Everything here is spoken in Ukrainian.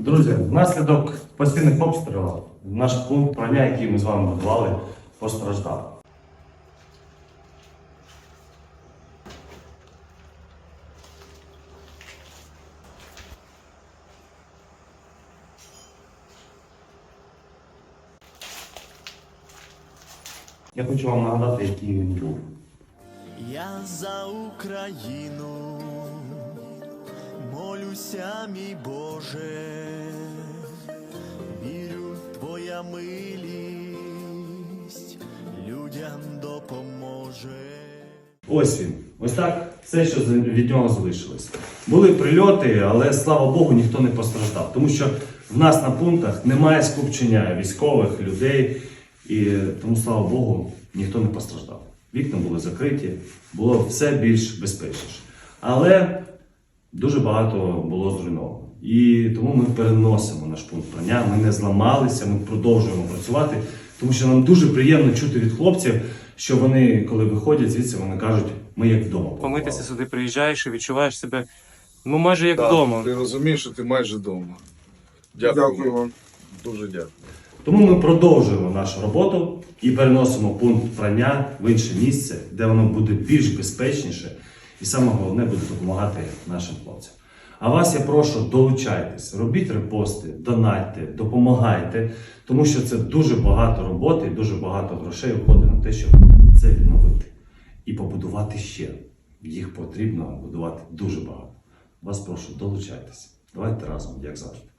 Друзі, внаслідок постійних обстрілів наш пункт прання, який ми з вами будували, постраждав. Я хочу вам нагадати, який він був. Я за Україну молюся, мій Боже, Твоя людям допоможе. Ось він. Ось так все, що від нього залишилось. Були прильоти, але слава Богу, ніхто не постраждав. Тому що в нас на пунктах немає скупчення військових людей, і тому, слава Богу, ніхто не постраждав. Вікна були закриті, було все більш безпечніше. Але дуже багато було зруйновано. І тому ми переносимо наш пункт прання. Ми не зламалися, ми продовжуємо працювати, тому що нам дуже приємно чути від хлопців, що вони, коли виходять звідси, вони кажуть, ми як вдома. Помитися сюди приїжджаєш і відчуваєш себе ну майже як Так, вдома. Ти розумієш, що ти майже вдома. Дякую. Дякую вам. Дуже дякую. Тому ми продовжуємо нашу роботу і переносимо пункт прання в інше місце, де воно буде більш безпечніше, і саме головне буде допомагати нашим хлопцям. А вас я прошу долучайтесь, робіть репости, донатьте, допомагайте, тому що це дуже багато роботи і дуже багато грошей уходить на те, щоб це відновити і побудувати ще. Їх потрібно будувати дуже багато. Вас прошу, долучайтесь. Давайте разом, як завжди.